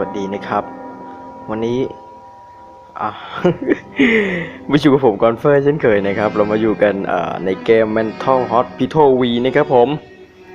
วัสดีนะครับ วันนี้มาอยู่กับผมกอนเฟอร์เช่นเคยนะครับ เรามาอยู่กันในเกม Mental Hospital V นะครับผม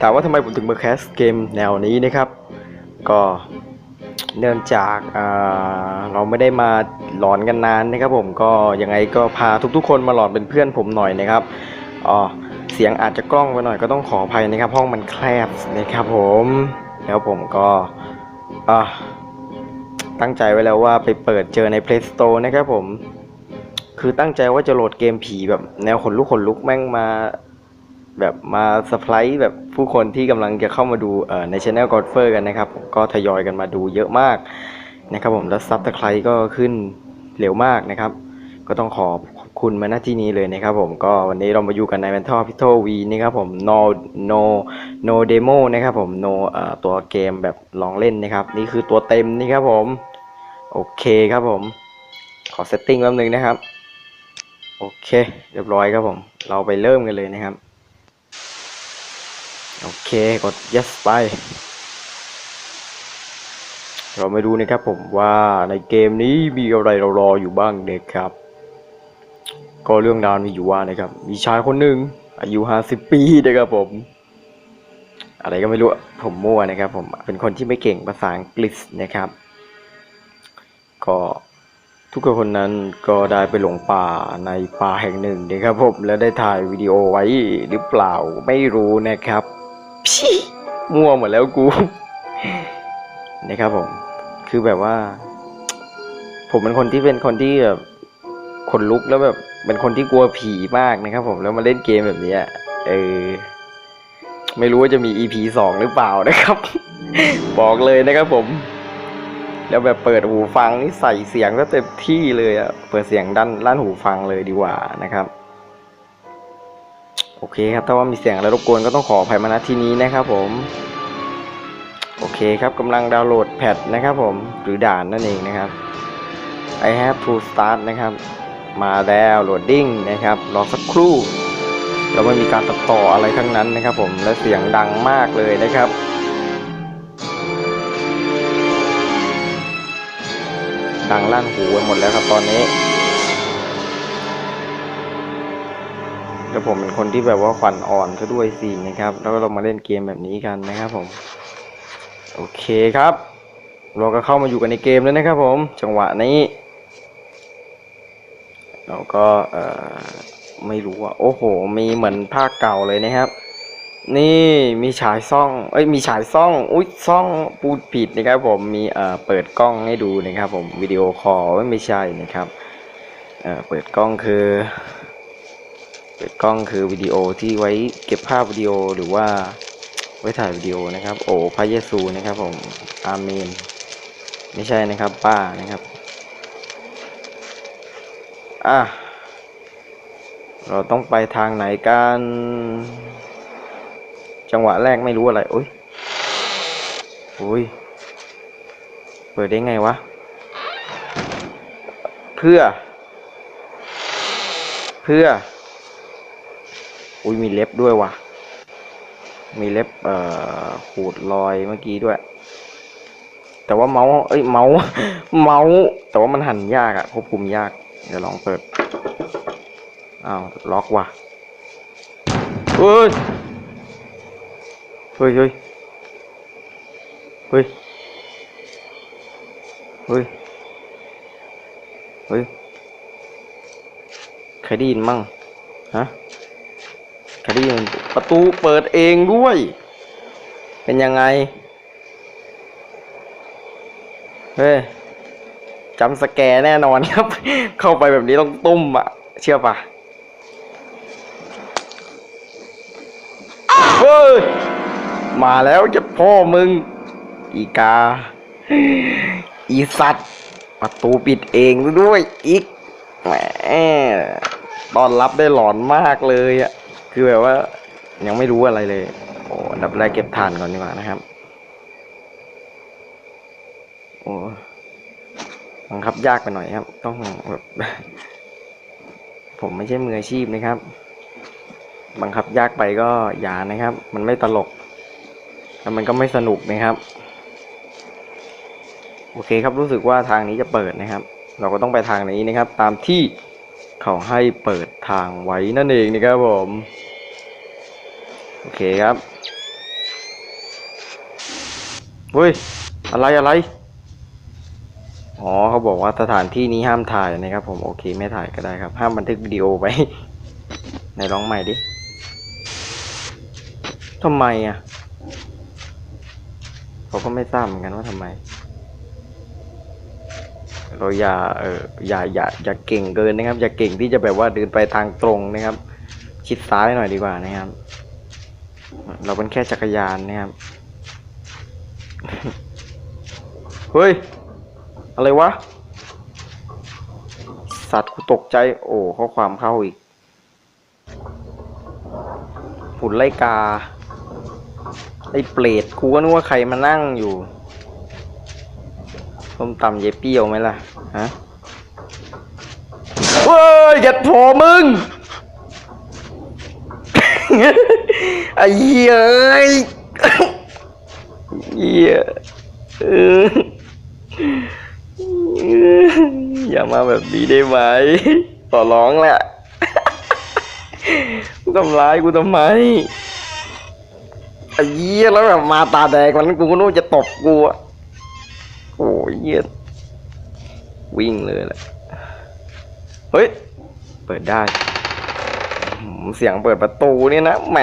ถามว่าทำไมผมถึงมาแคสเกมแนวนี้นะครับ ก็เนื่องจากเราไม่ได้มาหลอนกันนานนะครับผมก็ยังไงก็พาทุกๆ คนมาหลอนเป็นเพื่อนผมหน่อยนะครับอ๋อเสียงอาจจะกล้องไปหน่อยก็ต้องขออภัยนะครับ ห้องมันแคบนะครับผมแล้วผมก็อ่า ตั้งใจไว้แล้วว่าไปเปิดเจอใน Play Store นะครับผม คือตั้งใจว่าจะโหลดเกมผีแบบแนวขนลุกขนลุกแม่งมา แบบมาสปายแบบผู้คนที่กำลังจะเข้ามาดูเอ่อในช anel g o d f e r กันนะครับ ก็ทยอยกันมาดูเยอะมากนะครับผมแล้วซับตะไคร้ก็ขึ้นเร็วมากนะครับ ก็ต้องขอขอบคุณมาณที่นี้เลยนะครับผมก็วันนี้เรามาอยู่กันใน Mental Hospital V นะครับผม no no no demo นะครับผม no ตัวเกมแบบลองเล่นนะครับ นี่คือตัวเต็มนี่ครับผม โอเคครับผม ขอเซตติ้งแป๊บนึงนะครับ โอเค เรียบร้อยครับผม เราไปเริ่มกันเลยนะครับ โอเคกด yes ไป เรามาดูนะครับผมว่าในเกมนี้มีอะไรเรารออยู่บ้างเด็กครับ ก็เรื่องราวมีอยู่ว่านะครับ มีชายคนหนึ่งอายุห้าสิบปีนะครับผม อะไรก็ไม่รู้ผมมั่วนะครับผมเป็นคนที่ไม่เก่งภาษาอังกฤษนะครับ ก็ทุกคนนั้นก็ได้ไปหลงป่าในป่าแห่งหนึ่งนะครับผมแล้วได้ถ่ายวิดีโอไว้หรือเปล่าไม่รู้นะครับพี่มั่วหมดแล้วกูนะครับผมคือแบบว่า ผมเป็นคนที่เป็นคนที่แบบขนลุกแล้วแบบเป็นคนที่กลัวผีมากนะครับ ผมแล้วมาเล่นเกมแบบนี้เออไม่รู้ว่าจะมี EP สองหรือเปล่านะครับ บอกเลยนะครับผม แล้วแบบเปิดหูฟังนี่ใส่เสียงก็เต็มที่เลยอะเปิดเสียงด้านด้านหูฟังเลยดีกว่านะครับ โอเคครับถ้าว่ามีเสียงอะไรรบกวนก็ต้องขออภัยมาณที่นี้นะครับผมโอเคครับกำลังดาวน์โหลดแพทนะครับผมหรือด่านนั่นเองนะครับ I have to start นะครับ มาแล้วโหลดดิ้งนะครับรอสักครู่แล้วไม่มีการตัดต่ออะไรทั้งนั้นนะครับผมและเสียงดังมากเลยนะครับ ดังลั่นหูไปหมดแล้วครับตอนนี้แล้วผมเป็นคนที่แบบว่าขวัญอ่อนซะด้วยสินะครับ แล้วเรามาเล่นเกมแบบนี้กันนะครับผม โอเคครับ เราก็เข้ามาอยู่กันในเกมแล้วนะครับ ผม จังหวะนี้ เราก็เอ่อไม่รู้อะโอ้โห มีเหมือนภาคเก่าเลยนะครับ นี่มีฉายซ่อง เอ้ยมีฉายซ่อง อุ้ยซ่องพูดผิดนะครับผมมีเอ่อเปิดกล้องให้ดูนะครับผมวิดีโอคอลไม่ใช่นะครับเอ่อเปิดกล้องคือ เปิดกล้องคือวิดีโอที่ไว้เก็บภาพวิดีโอหรือว่าไว้ถ่ายวิดีโอนะครับ โอ้พระเยซูนะครับผมอาเมน ไม่ใช่นะครับป้านะครับอะเราต้องไปทางไหนกัน จังหวะแรกไม่รู้อะไรโอ้ยอุ้ยเปิดได้ไงวะ เพื่อ เพื่อ อุ้ยมีเล็บด้วยวะมีเล็บเอ่อขูดรอยเมื่อกี้ด้วย แต่ว่าเมาส์เอ้ยเมาส์เมาส์แต่ว่ามันหันยากอะควบคุมยาก เดี๋ยวลองเปิดอ้าวล็อกว่ะเฮ้ย เฮ้ยเฮ้ยเฮ้ยเฮ้ยเฮ้ยใครได้ยินมั่งฮะใครได้ยินประตูเปิดเองด้วย เป็นยังไง เฮ้ยจำสแกแน่นอนครับ เข้าไปแบบนี้ต้องตุ้มอะเชื่อปะ มาแล้วจะพ่อมึง อีกา อีสัตว์ประตูปิดเองด้วยอีกแหมตอนรับได้หลอนมากเลยอะคือแบบว่า ยังไม่รู้อะไรเลยโอ้ดับแรกเก็บฐานก่อนดีกว่านะครับโอ้บังคับยากไปหน่อยครับ ต้องแบบผมไม่ใช่มืออาชีพนะครับ บังคับยากไปก็อย่านะครับ มันไม่ตลก แล้วมันก็ไม่สนุกนะครับ โอเคครับรู้สึกว่าทางนี้จะเปิดนะครับ เราก็ต้องไปทางนี้นะครับ ตามที่เขาให้เปิดทางไว้นั่นเองนะครับผม โอเคครับเฮ้ยอะไรอะไรอ๋อเขาบอกว่าสถานที่นี้ห้ามถ่ายนะครับ ผมโอเคไม่ถ่ายก็ได้ครับ ห้ามบันทึกวิดีโอไว้ไหนร้องใหม่ดิทำไมอะ เขาก็ไม่ทราบเหมือนกันว่าทำไม เราอย่าเอออย่าอย่าอย่าเก่งเกินนะครับ อย่าเก่งที่จะแบบว่าเดินไปทางตรงนะครับ ชิดซ้ายหน่อยดีกว่านะครับ เราเป็นแค่จักรยานนะครับเฮ้ย อะไรวะ สัตว์กูตกใจ โอ้ข้อความเข้าอีกหุ่นไล่กา ไอ้เปรตกูก็นึกว่าใครมานั่งอยู่ส้มตำเยเปี้ยวไหมล่ะ ฮะ เฮ้ยแกโผมึง ไอ้เหี้ยเอ้ยเหี้ยเอออย่ามาแบบนี้ได้ไหม ต่อร้องแหละกูทำร้ายกูทำไม อ้เหี้ยแล้วแบบมาตาแดงมันกูก็นึกว่าจะตบกูอะโอ้ยเหี้ยวิ่งเลยแหละ เฮ้ย เปิดได้ เสียงเปิดประตูเนี่ยนะแหม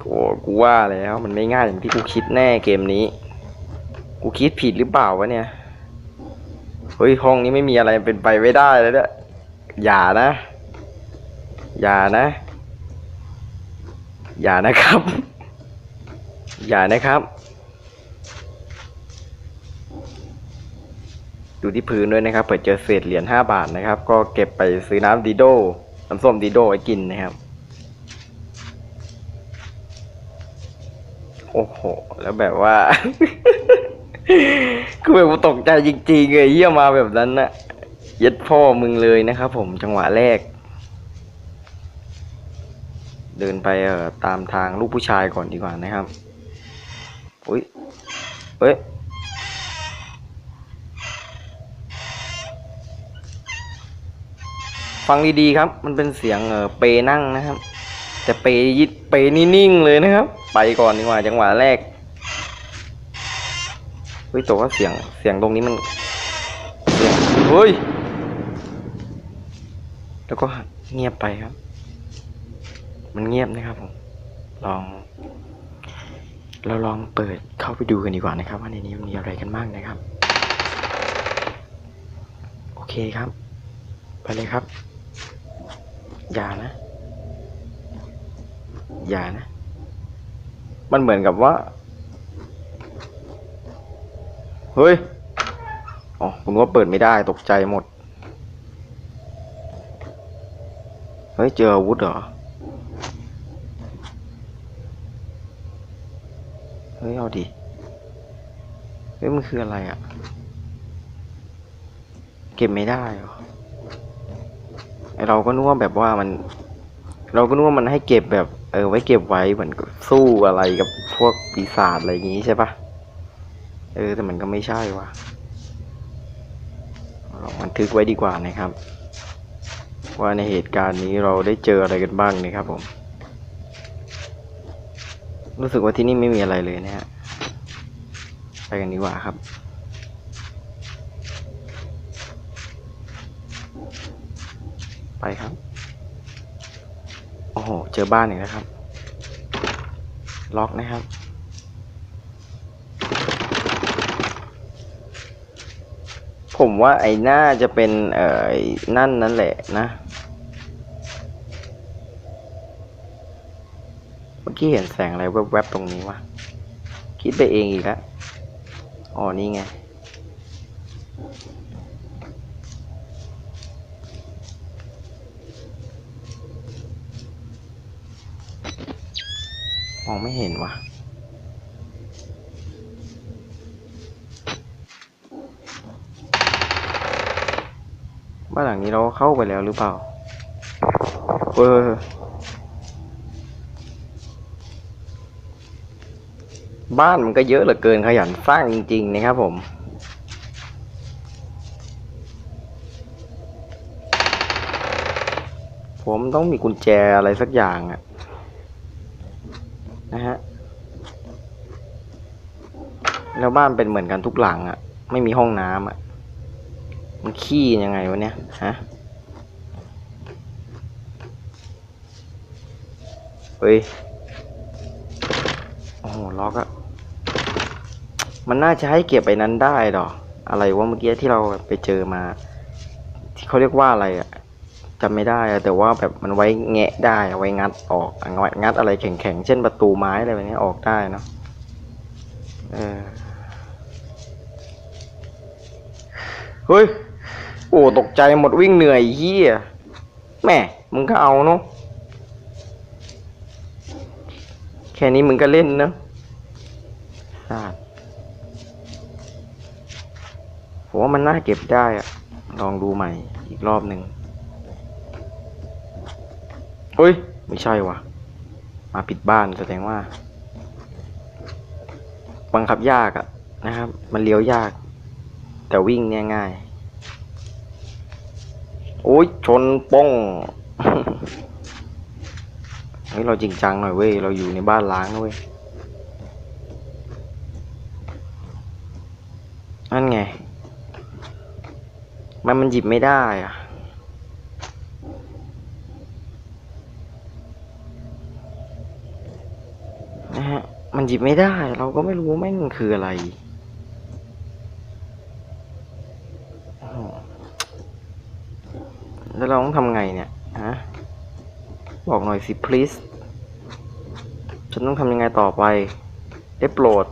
โอ้กูว่าแล้วมันไม่ง่ายอย่างที่กูคิดแน่เกมนี้ กูคิดผิดหรือเปล่าวะเนี่ย เฮ้ยห้องนี้ไม่มีอะไรเป็นไปไม่ได้เลยเนี่ยอย่านะ อย่านะ อย่านะครับ อย่านะครับ ดูที่พื้นด้วยนะครับเผื่อเจอเศษเหรียญห้าบาทนะครับ ก็เก็บไปซื้อน้ำดีโดน้ำส้มดีโดไว้กินนะครับ โอ้โห แล้วแบบว่า คือแบบตกใจจริงๆเลยเยี่ยมาแบบนั้นนะย็ดพ่อมึงเลยนะครับผมจังหวะแรก เดินไปเอ่อตามทางลูกผู้ชายก่อนดีกว่านะครับ อุ้ยเฮ้ยฟังดีๆครับ มันเป็นเสียงเออเปนั่งนะครับ แต่เปยิดเปนี่นิ่งเลยนะครับ ไปก่อนดีกว่าจังหวะแรกเฮ้ยแต่ว่าเสียงเสียงตรงนี้มันเสียงเฮ้ยแล้วก็เงียบไปครับ มันเงียบนะครับผม ลอง เราลองเปิดเข้าไปดูกันดีกว่านะครับ ว่าในนี้มันมีอะไรกันบ้างนะครับ โอเคครับ ไปเลยครับ อย่านะ อย่านะ มันเหมือนกับว่า เฮ้ย อ๋อคุณว่าเปิดไม่ได้ตกใจหมด เฮ้ย เจออาวุธเหรอ เฮ้ยเอาดิเฮ้ยมันคืออะไรอะ่ะ เก็บไม่ได้เหรอไอเราก็นึกว่าแบบว่ามัน เราก็นึกว่ามันให้เก็บแบบ เออ ไว้เก็บไว้เหมือนสู้อะไรกับพวกปีศาจอะไรอย่างงี้ใช่ปะเออ แต่มันก็ไม่ใช่ว่ะลองบันทึกไว้ดีกว่านะครับ ว่าในเหตุการณ์นี้เราได้เจออะไรกันบ้างนะครับผม รู้สึกว่าที่นี่ไม่มีอะไรเลยนะฮะ ไปกันดีกว่าครับ ไปครับ โอ้โห เจอบ้านอีกแล้วครับ ล็อกนะครับ ผมว่าไอ้น่าจะเป็นเอ่อนั่นนั่นแหละนะ เมื่อ กี้เห็นแสงอะไรแวบๆตรงนี้วะ คิดไปเองอีกแล้วอ๋อนี่ไง มองไม่เห็นวะบ้านหลังนี้เราเข้าไปแล้วหรือเปล่าเฮ้ย บ้านมันก็เยอะเหลือเกินขยันสร้างจริงๆนะครับผมผมต้องมีกุญแจอะไรสักอย่างอะนะฮะ แล้วบ้านเป็นเหมือนกันทุกหลังอะไม่มีห้องน้ำอะมันขี้ยังไงวะเนี่ยฮะเฮ้ย โอ้โหล็อกอะ มันน่าจะให้เก็บไปนั้นได้หรอ อะไรวะเมื่อกี้ที่เราไปเจอมา ที่เขาเรียกว่าอะไรอะจำไม่ได้อะแต่ว่าแบบมันไว้แงะได้ไว้งัดออกงัดงัดอะไรแข็งๆ เช่นประตูไม้อะไรแบบนี้ออกได้เนาะเออเฮ้ย โอ้ตกใจหมดวิ่งเหนื่อยเฮียแม่มึงก็เอาเนาะแค่นี้มึงก็เล่นเนอะซาด ผมว่ามันน่าเก็บได้อะลองดูใหม่อีกรอบหนึ่งเฮ้ย ไม่ใช่วะมาปิดบ้านแสดงว่า บังคับยากอะนะครับ มันเลี้ยวยาก แต่วิ่งเนี่ยง่าย โอ้ย ชนป้องเฮ้ยเราจริงจังหน่อยเว้ย เราอยู่ในบ้านล้างนะเว้ย นั่นไง มันมันหยิบไม่ได้อะนะฮะ มันหยิบไม่ได้ เราก็ไม่รู้แม่งคืออะไร แล้วเราต้องทำไงเนี่ยฮะ บอกหน่อยสิ please ฉันต้องทำยังไงต่อไป ได้โปรด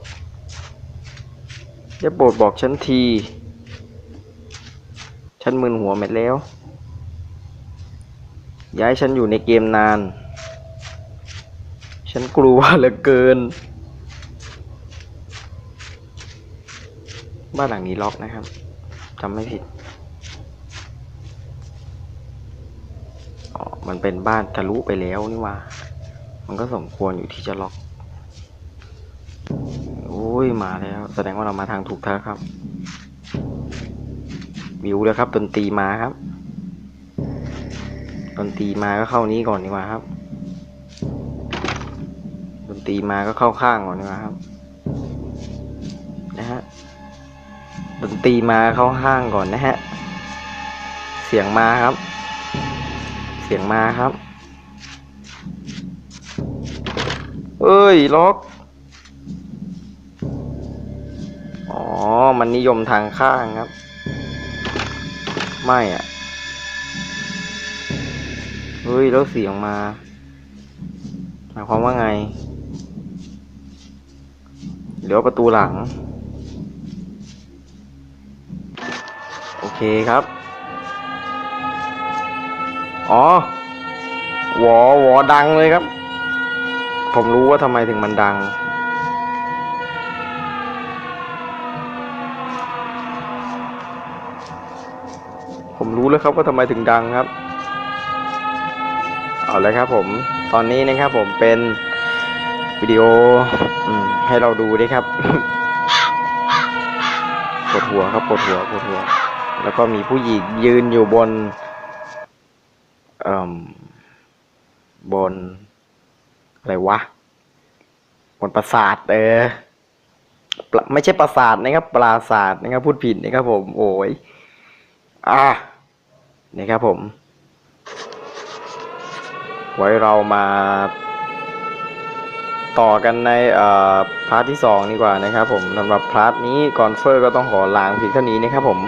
ได้โปรดบอกฉันที ฉันมึนหัวเม็ดแล้ว ย้ายฉันอยู่ในเกมนาน ฉันกลัวเหลือเกิน บ้านหลังนี้ล็อกนะครับจำไม่ผิดอ๋อมันเป็นบ้านทะลุไปแล้วนี่ว่า มันก็สมควรอยู่ที่จะล็อก โอ้ย มาแล้ว แสดงว่าเรามาทางถูกทางครับ วิวเลยครับ ดนตรีมาครับ ดนตรีมาก็เข้านี้ก่อนดีกว่าครับ ดนตรีมาก็เข้าข้างก่อนดีกว่าครับ นะฮะ ดนตรีมาเข้าข้างก่อนนะฮะ เสียงมาครับ เสียงมาครับ เอ้ยล็อกอ๋อ มันนิยมทางข้างครับ ไม่อะ เฮ้ย แล้วเสียงมา หมายความว่าไงเหลือประตูหลัง โอเคครับ อ๋อวอวอดังเลยครับ ผมรู้ว่าทำไมถึงมันดัง ผมรู้แล้วครับว่าทำไมถึงดังครับ เอาลยครับผมตอนนี้นะครับผมเป็นวิดีโอให้เราดูด้วยครับปวดหัวครับปวดหัวปวดหัว แล้วก็มีผู้หญิงยืนอยู่บนเอ่มบน อะไรวะ บนปราสาทเออ ไม่ใช่ปราสาทนะครับ ปราสาทนะครับ พูดผิดนะครับผม โอ้ย อะนี่ครับผม ไว้เรามาต่อกันในพาร์ทที่สองดีกว่านะครับผมสำหรับพาร์ทนี้ก่อนเฟอร์ก็ต้องขอลางเพียงเท่านี้นะครับผม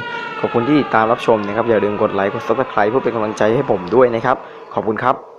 ขอบคุณที่ติดตามรับชมนะครับ อย่าลืมกดไลค์กดซับสไคร b e เพื่อเป็นกำลังใจให้ผมด้วยนะครับ ขอบคุณครับ